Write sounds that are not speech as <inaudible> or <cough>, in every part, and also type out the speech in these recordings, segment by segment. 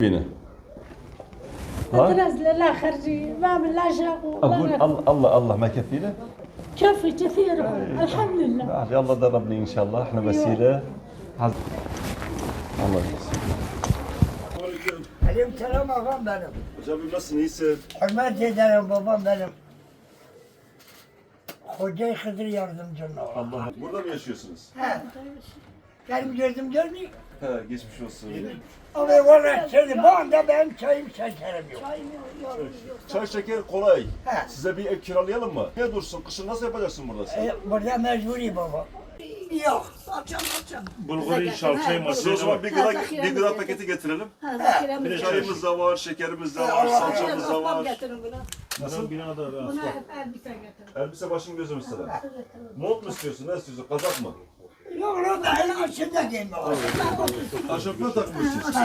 Bine. ها تنزل لا خرجي ما من لا شاق اقول والله الله الله الله ما كفينا كفي كثير الحمد لله الله دربني ان شاء الله احنا وسيله حظ- الله يسلمك Aleyküm selam ağam benim. Hocam nasılsın iyisin? Hürmet ederim babam benim. Hoca Hıdır yardımcım. Allah. Burada mı yaşıyorsunuz? He. Benim gözüm görmüyor. He geçmiş olsun. Ama valla seni bu anda benim çayım şekerim yok. Çay şeker kolay. He. Size bir ev kiralayalım mı? Ne dursun? Kışın nasıl yapacaksın burada sen? E, burada mecburi baba. Yok. Bulguru, şalçayı, o zaman bir gıda, bir gıda paketi getirelim. Çayımız da var, şekerimiz de var, salçamız da var. Nasıl? Binada ve asfalt. Elbise başım gözüm üstüne. Mont mu istiyorsun? Ne istiyorsun? Kazak mı? Yok lan da el açında değil baba. Aşırtma takmış istiyorsun.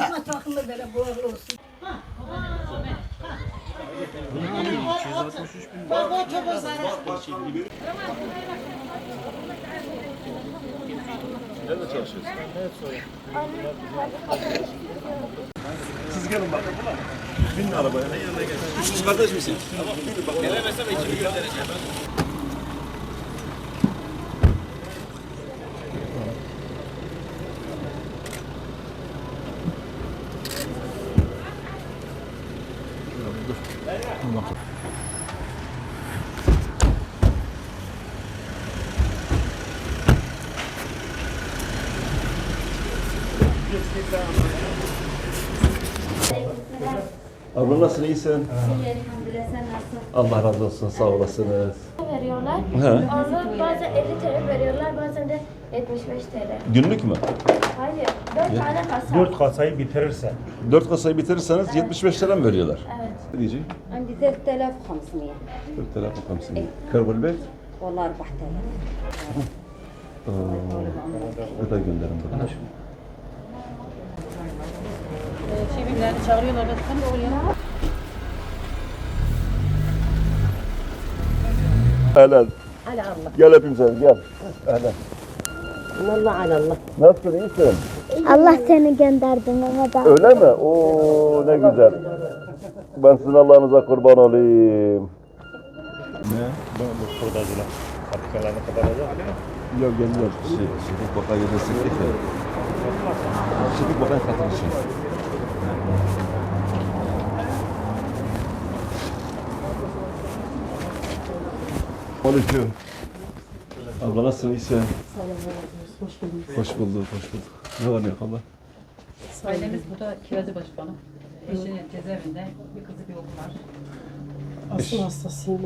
Nerede çalışıyorsun? Siz gelin bakın. Binin arabaya. Üçüncü kardeş misin? Tamam. Bakın. Gelemezsem ekibi göndereceğim. Abla nasılsın? iyisin? Elhamdülillah sen nasılsın? Allah razı olsun. Sağ olasınız. Veriyorlar. He. Onlar bazen 50 TL veriyorlar, bazen de 75 TL. Günlük mü? Hayır, 4 tane kasa. Dört kasayı bitirirse. Dört kasayı bitirirseniz 75 lira mı veriyorlar? Evet. Ne diyecek? عندي 3500 40 lira خمسين كرب البيت والله 4000 Gıda gönderin bana. Birilerini çağırıyorsun orada tıkanıyor oraya. Helal. Ala Allah. Gel öpeyim seni gel. Helal. Allah ala Allah. Nasılsın iyisin? Allah seni gönderdi Mehmet abi. Öyle mi? Oo ne güzel. Ben sizin Allah'ınıza kurban olayım. Ne? Ben bu kurdacılar. Fabrikalarını kapatacak mı? Yok gelmiyor. Şey, Şefik Bakay yedesindeki. Şefik Bakay katılışı. Aleyküm. Abla nasılsın iyisin? Hoş bulduk, hoş bulduk. Ne var ne yok abla? Ailemiz burada Kirazı Başkanı. Eşinin cezaevinde bir kızı bir oğlu var. Asıl hastasıyım.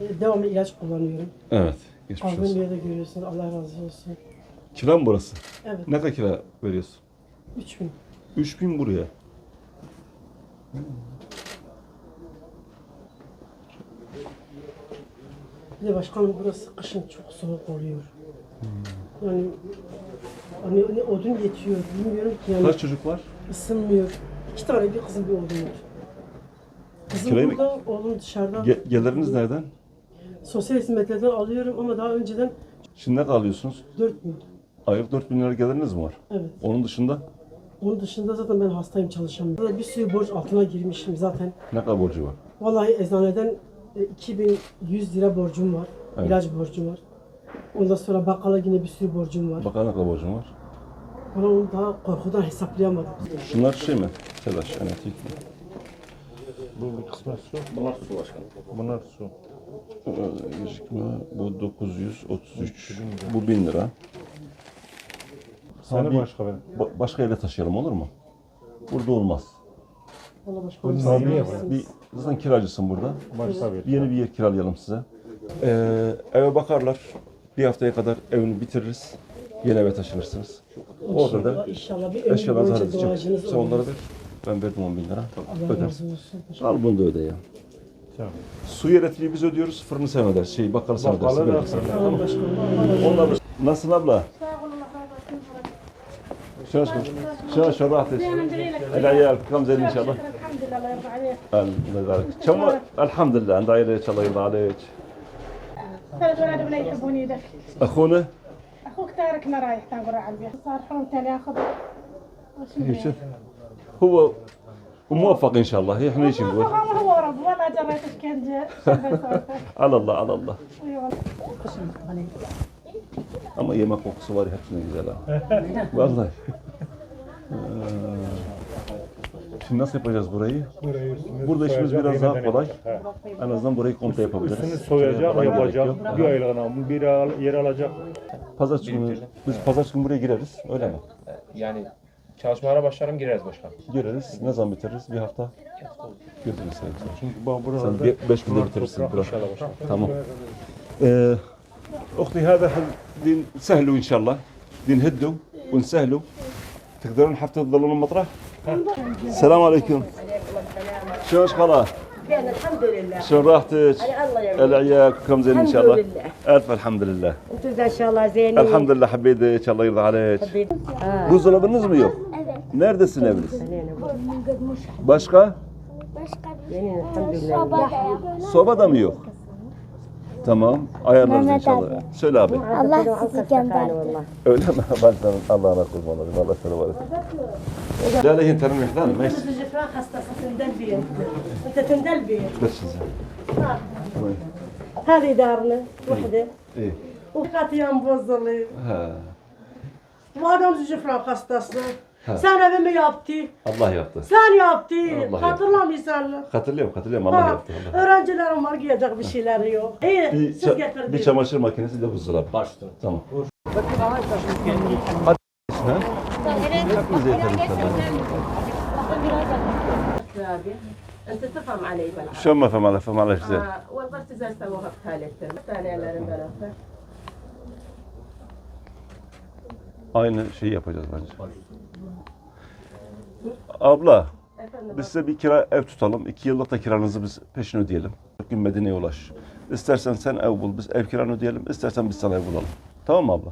E, Devamlı ilaç kullanıyorum. Evet, geçmiş olsun. yerde görüyorsunuz. Allah razı olsun. Kira mı burası? Evet. Ne kadar kira veriyorsun? 3000. 3000 buraya. Bir de başkanım burası kışın çok soğuk oluyor. Yani hani ne odun yetiyor bilmiyorum ki yani Kaç çocuk var? ısınmıyor. İki tane bir kızım bir oğlum var. Kızım Kirayı burada, oğlum dışarıda. Ge- geliriniz nereden? Sosyal hizmetlerden alıyorum ama daha önceden Şimdi ne kalıyorsunuz? 4000. Aylık 4000 lira geliriniz mi var? Evet. Onun dışında Onun dışında zaten ben hastayım çalışamıyorum. Bir sürü borç altına girmişim zaten. ne kadar borcu var? Vallahi eczaneden 2100 lira borcum var. Evet. İlaç borcum var. Ondan sonra bakkala yine bir sürü borcum var. Bakalım ne kadar borcun var? Ben onu daha korkudan hesaplayamadım. Şunlar şey mi? Telaş, mi? Bu bir kısmı su. Bunlar su başkanım. Bunlar su. Ee, Gecikme. Bu 933. Bu 1000 lira. Seni başka benim. Ba- başka yere taşıyalım olur mu? Burada olmaz. Ona. Bir, şey zaten kiracısın burada. Bir şey. yeni bir yer kiralayalım size. Ee, eve bakarlar. Bir haftaya kadar evini bitiririz. Yeni eve taşınırsınız. Orada da İnşallah bir ömür boyunca duacınız olur. onlara ver. Ben verdim 10 bin lira. Allah Ödersin. razı olsun. Al bunu da öde ya. Tamam. Su yer biz ödüyoruz. Fırını sen öder. Şey bakkalı sen ödersin. Bakkalı veririz. Tamam başkomiserim. Allah razı olsun. Onlar Nasılsın abla? Şuna şuna. Şuna şuna rahat et. Helal yer. Kamzerin inşallah. الحمد لله الله يرضى عليك. الله يبارك كم الحمد لله. عند عائلة الله يرضى عليك. ثلاث ولاد ولا يحبوني ذاك أخونا؟ تاركنا رايح تنقر على البيت. صار حرم تاني ياخذ. هيك. نبي؟ هو وموفق إن شاء الله. إحنا إيش نقول؟ والله هو رب. ولا جريت كان. <laughs> على الله على الله. اي والله ama yemek kokusu var hepsine Şimdi nasıl yapacağız burayı? Burada işimiz biraz daha kolay. En azından burayı komple yapabiliriz. Üstünü Şuraya soyacak, falan gerek yapacak. yok. Bir aylığına bir al- yer alacak. Pazartesi günü, biz pazartesi günü buraya gireriz. Öyle mi? Yani çalışmalara başlarım gireriz başkan. Gireriz. Ne zaman bitiririz? Bir hafta. Gözünü seveyim. Çünkü bak Sen buralarda bir, beş günde bitirirsin. Toprak Bırak. inşallah başkan. Tamam. Ee, أختي هذا حل- دين سهلوا إن شاء الله دين هدوا ونسهلوا تقدرون حتى تظلون المطرح السلام عليكم شلون خلا Ben elhamdülillah. شلون راحتك Ay Allah ya. العيال كلكم زين ان شاء الله Elhamdülillah. الف الحمد لله Entum da inşallah zeyni. الحمد لله حبيتك الله يرضى عليك Ha. buzdolabınız mı yok? Neredesin eviniz? Başka? Zeynep elhamdülillah. Soba da mı yok? Tamam. Ayarlarız Mehmet inşallah. abi. Söyle abi. Allah sizi gönderdi. Öyle mi? <laughs> Ben sana Allah'ına kurban olayım. Allah sana var. Lalehin tanım ihlan mı? Biz cifran hastası tündel bir. Öte tündel bir. Bes size. Hadi darını. Vahdi. İyi. Ufkat yan bozuluyor. Ha. Bu adam cifran hastası. Ha. Sen evimi yaptı. Allah yaptı. Sen yaptı. Allah Hatırlamıyorsan. Hatırlıyorum hatırlıyorum Allah Ha. yaptı. Allah. Öğrencilerim var giyecek bir şeyleri yok. İyi Bir, siz ça- getirdiniz. bir çamaşır makinesi de buzdolabı. Başladım. Tamam. Hadi. Ha? Hepimize yeter inşallah. انت تفهم علي بلا Şu an mefhem ala fhem ala güzel. والبرتزال سووها بثالث ثاني بلا Aynı şeyi yapacağız bence. Abla, biz size bir kira ev tutalım. İki yıllık da kiranızı biz peşin ödeyelim. Gün Medine'ye ulaş. İstersen sen ev bul, biz ev kiranı ödeyelim. İstersen biz sana ev bulalım. Tamam mı abla?